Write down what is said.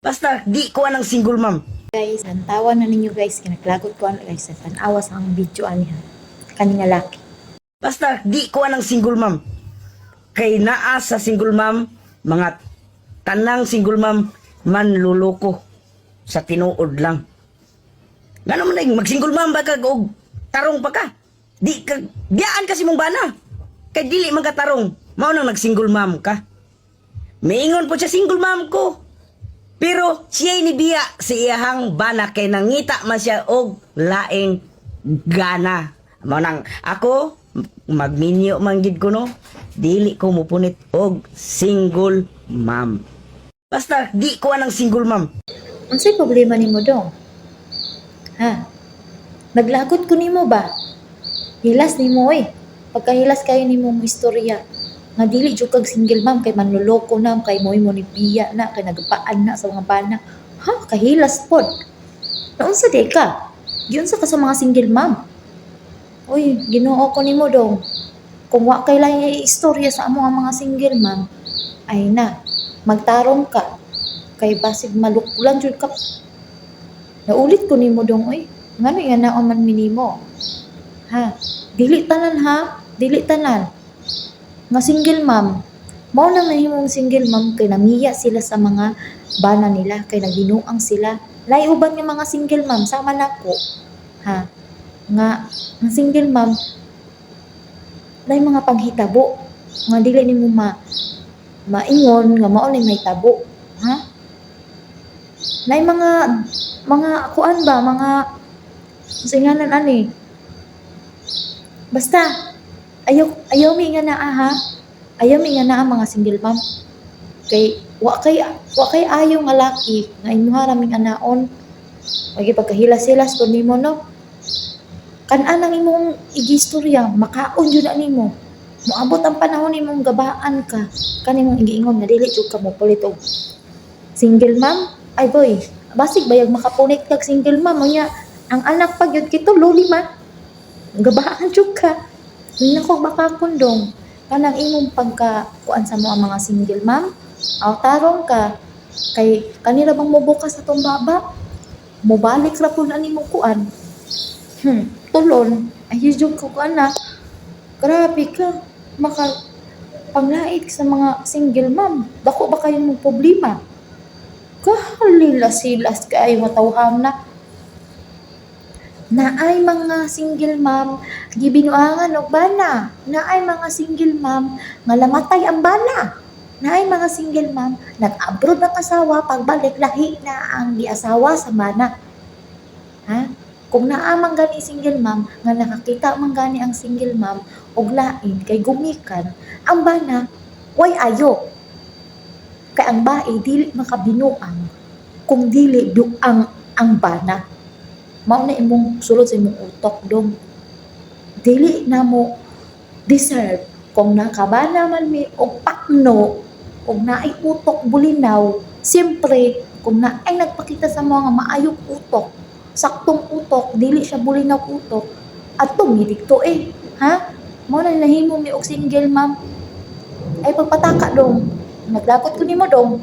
Basta, di ko anang single ma'am. Guys, ang tawa na ninyo guys, kinaklagot ko ano guys, sa tanawas ang video aniha. Kaninga laki. Basta, di ko anang single ma'am. Kay naa sa single ma'am, mga tanang single ma'am, manluloko sa tinuod lang. Nga naman na mag-single ma'am ba kag og tarong pa ka? Di ka, biyaan kasi mong bana. Kay dili man ka tarong, mao nang nag-single ma'am ka. Miingon po siya single ma'am ko. Pero siya ni biya sa iyahang bana kay nangita man siya og laing gana. Mao nang ako magminyo man gid ko no. Dili ko mupunit og single ma'am. Basta di ko anang single ma'am. Unsay problema nimo dong? Ha? Naglagot ko nimo ba? Hilas nimo eh. Pagkahilas kayo nimo mo istorya. Nga dili jud kag single ma'am kay manloloko na kay mo mo ni biya na kay nagpaan na sa mga bana. Ha, kahilas pod. Noon sa di ka. Yun sa ka sa mga single ma'am. Uy, ginoo ko nimo dong. Kung wa kay lang istorya sa among mga single ma'am, ay na, magtarong ka. Kay basig maluklan jud ka. Naulit ko nimo dong oy. Ngano yan na man minimo? Ha? Dili tanan ha? Dili tanan. Nga single ma'am. Mao nang nahimong single ma'am kay namiya sila sa mga bana nila kay naginuang sila. Lay uban nga mga single ma'am sama nako. Ha? Nga ang single ma'am lay mga panghitabo nga dili nimo ma maingon nga mao ni may tabo. Ha? Lay mga mga kuan ba mga singanan ani basta ayaw ayaw mi nga naa ha? Ayaw mi nga naa mga single mom. Kay wa kay wa kay ayaw nga laki nga imuha raming anaon Lagi pagkahilas-hilas po nimo no? Kan-an ang imong igistorya makaon jud na nimo moabot ang panahon nimong gabaan ka. Kanimong igiingon nga dili jud ka mo pulit og single mom? Ay boy basig bayag makapunit kag single mom? Unya ang anak pag yun kito loli man gabaan jud ka nako baka kondong kanang imong pagka kuan sa mo ang mga single mom aw tarong ka. Kay kanila bang mobukas sa tong baba? Mobalik ra pud ani mo kuan. Hmm tulon. Ay jud ko kuan na. Grabe ka. Maka panglait sa mga single mom dako ba kayo mong problema? Kahalilas-hilas kaayo matawham na. Naay mga single mom gibinuangan og bana. Naay mga single mom nga lamatay ang bana. Naay mga single mom nag-abroad ang asawa pagbalik lahi na ang giasawa sa bana. Ha? Kung naa man gani single mom nga nakakita man gani ang single mom og lain kay gumikan ang bana way ayo. Kay ang bae dili makabinuang kung dili duang ang bana. Mao na imong sulod sa imong utok dong dili na mo deserve kung nakabana man mi og pakno kung naay bulinaw siyempre kung naay nagpakita sa mga maayong utok saktong utok dili siya bulinaw utok at tumidikto eh ha? Mao na nahimo mi og single ma'am. Ay pagpataka dong nagdagot ko nimo dong